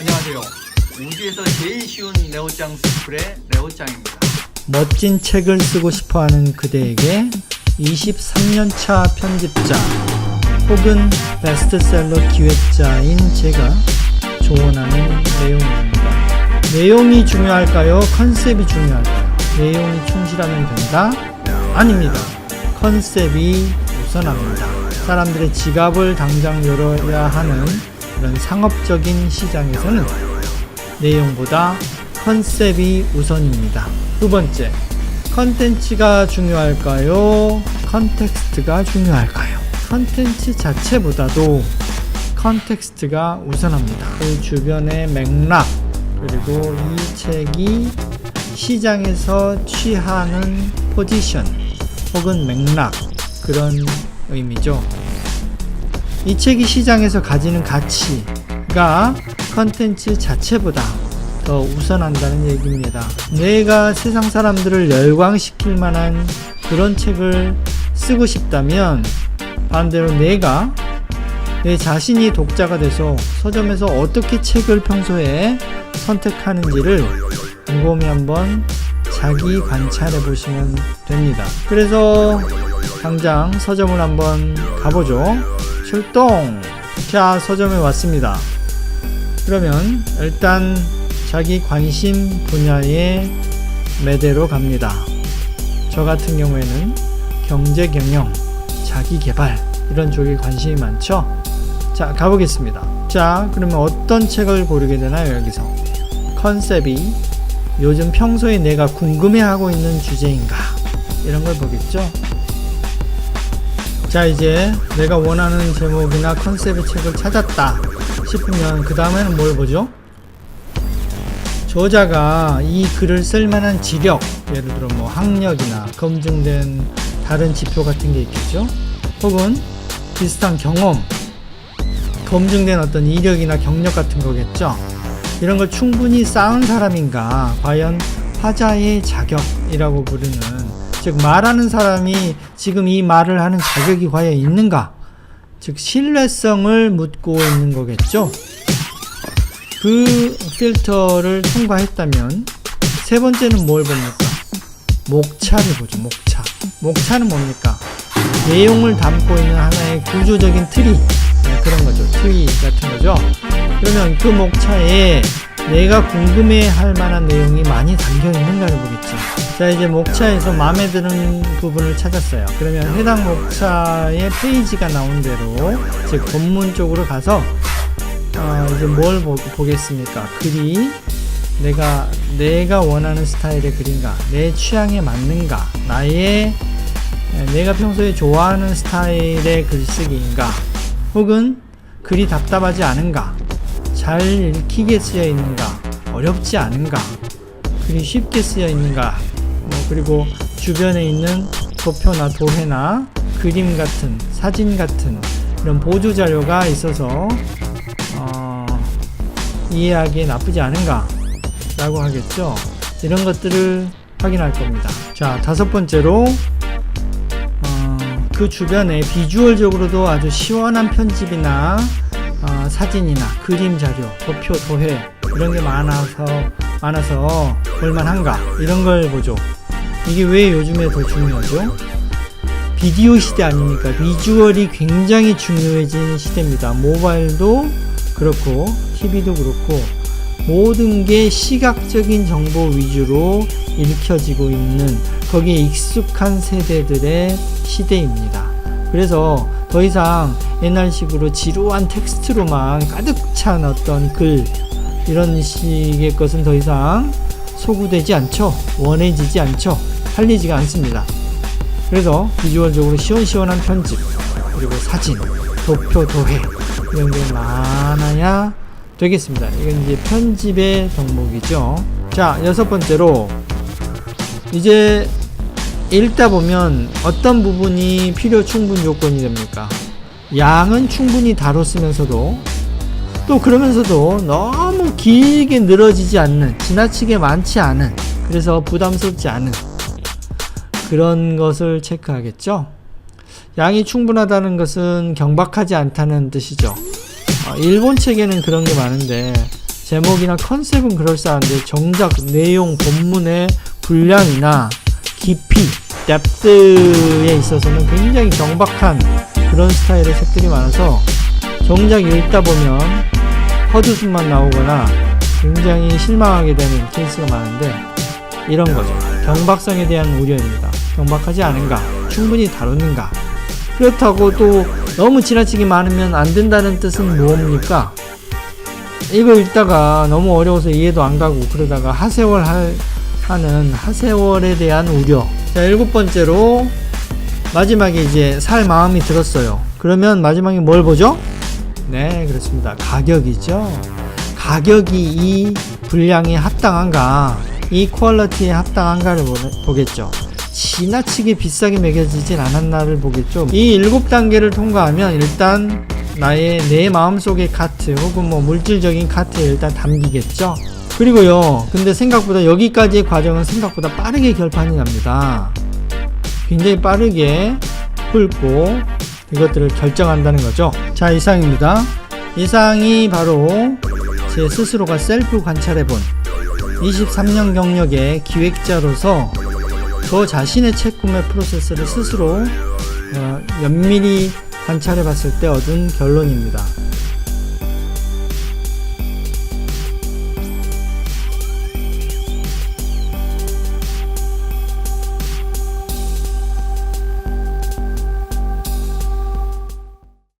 안녕하세요. 우주에서 제일 쉬운 네오짱 스쿨의 네오짱입니다. 멋진 책을 쓰고 싶어하는 그대에게 23년차 편집자 혹은 베스트셀러 기획자인 제가 조언하는 내용입니다. 내용이 중요할까요? 컨셉이 중요할까요? 내용이 충실하면 된다? 아닙니다. 컨셉이 우선합니다. 사람들의 지갑을 당장 열어야 하는 그런 상업적인 시장에서는 내용보다 컨셉이 우선입니다. 두 번째, 컨텐츠가 중요할까요? 컨텍스트가 중요할까요? 컨텐츠 자체보다도 컨텍스트가 우선합니다. 그 주변의 맥락, 그리고 이 책이 시장에서 취하는 포지션 혹은 맥락, 그런 의미죠. 이 책이 시장에서 가지는 가치가 컨텐츠 자체보다 더 우선한다는 얘기입니다. 내가 세상 사람들을 열광시킬 만한 그런 책을 쓰고 싶다면 반대로 내가 내 자신이 독자가 돼서 서점에서 어떻게 책을 평소에 선택하는지를 곰곰이 한번 자기 관찰해 보시면 됩니다. 그래서 당장 서점을 한번 가보죠. 출동! 자, 서점에 왔습니다. 그러면 일단 자기 관심 분야의 매대로 갑니다. 저 같은 경우에는 경제 경영, 자기 개발 이런 쪽에 관심이 많죠. 자, 가보겠습니다. 자, 그러면 어떤 책을 고르게 되나요, 여기서? 컨셉이 요즘 평소에 내가 궁금해하고 있는 주제인가? 이런 걸 보겠죠. 자, 이제 내가 원하는 제목이나 컨셉의 책을 찾았다 싶으면 그 다음에는 뭘 보죠? 저자가 이 글을 쓸 만한 지력, 예를 들어 뭐 학력이나 검증된 다른 지표 같은 게 있겠죠? 혹은 비슷한 경험, 검증된 어떤 이력이나 경력 같은 거겠죠? 이런 걸 충분히 쌓은 사람인가, 과연 화자의 자격이라고 부르는, 즉, 말하는 사람이 지금 이 말을 하는 자격이 과연 있는가? 즉, 신뢰성을 묻고 있는 거겠죠? 그 필터를 통과했다면 세 번째는 뭘 봅니까? 목차를 보죠. 목차. 목차는 뭡니까? 내용을 담고 있는 하나의 구조적인 트리 네, 그런 거죠. 트리 같은 거죠. 그러면 그 목차에 내가 궁금해 할 만한 내용이 많이 담겨 있는가를 보겠죠. 자 이제 목차에서 마음에 드는 부분을 찾았어요. 그러면 해당 목차의 페이지가 나온 대로 즉 본문 쪽으로 가서 어, 이제 뭘 보, 보겠습니까? 글이 내가 내가 원하는 스타일의 글인가, 내 취향에 맞는가, 나의 에, 내가 평소에 좋아하는 스타일의 글쓰기인가, 혹은 글이 답답하지 않은가, 잘 읽히게 쓰여 있는가, 어렵지 않은가, 글이 쉽게 쓰여 있는가, 뭐 그리고 주변에 있는 도표나 도해나 그림 같은 사진 같은 이런 보조 자료가 있어서 어, 이해하기에 나쁘지 않은가 라고 하겠죠? 이런 것들을 확인할 겁니다. 자 다섯 번째로 어, 그 주변에 비주얼적으로도 아주 시원한 편집이나 어, 사진이나 그림 자료 도표 도해 이런 게 많아서 많아서 볼만한가? 이런 걸 보죠. 이게 왜 요즘에 더 중요하죠? 비디오 시대 아닙니까? 비주얼이 굉장히 중요해진 시대입니다. 모바일도 그렇고 TV도 그렇고 모든 게 시각적인 정보 위주로 읽혀지고 있는 거기에 익숙한 세대들의 시대입니다. 그래서 더 이상 옛날식으로 지루한 텍스트로만 가득 찬 어떤 글 이런 식의 것은 더 이상 소구되지 않죠. 원해지지 않죠. 팔리지가 않습니다. 그래서 비주얼적으로 시원시원한 편집 그리고 사진, 도표, 도해 이런 게 많아야 되겠습니다. 이건 이제 편집의 덕목이죠. 자, 여섯 번째로 이제 읽다 보면 어떤 부분이 필요 충분 요건이 됩니까? 양은 충분히 다뤘으면서도 또 그러면서도 너무 길게 늘어지지 않는 지나치게 많지 않은 그래서 부담스럽지 않은 그런 것을 체크하겠죠. 양이 충분하다는 것은 경박하지 않다는 뜻이죠. 어, 일본 책에는 그런 게 많은데 제목이나 컨셉은 그럴싸한데 정작 내용 본문의 분량이나 깊이, 뎁스에 있어서는 굉장히 경박한 그런 스타일의 책들이 많아서 정작 읽다 보면 헛웃음만 나오거나 굉장히 실망하게 되는 케이스가 많은데 이런 거죠. 경박성에 대한 우려입니다. 경박하지 않은가? 충분히 다루는가? 그렇다고 또 너무 지나치게 많으면 안 된다는 뜻은 뭡니까? 이거 읽다가 너무 어려워서 이해도 안 가고 그러다가 하세월 할, 하는 하세월에 대한 우려. 자, 일곱 번째로 마지막에 이제 살 마음이 들었어요. 그러면 마지막에 뭘 보죠? 네, 그렇습니다. 가격이죠. 가격이 이 분량에 합당한가, 이 퀄리티에 합당한가를 보- 보겠죠. 지나치게 비싸게 매겨지진 않았나를 보겠죠. 이 일곱 단계를 통과하면 일단 나의 내 마음속의 카트 혹은 뭐 물질적인 카트에 일단 담기겠죠. 그리고요, 근데 생각보다 여기까지의 과정은 생각보다 빠르게 결판이 납니다. 굉장히 빠르게 훑고 이것들을 결정한다는 거죠. 자, 이상입니다. 이상이 바로 제 스스로가 셀프 관찰해본 23년 경력의 기획자로서 저 자신의 책 구매 프로세스를 스스로 어, 면밀히 관찰해 봤을 때 얻은 결론입니다.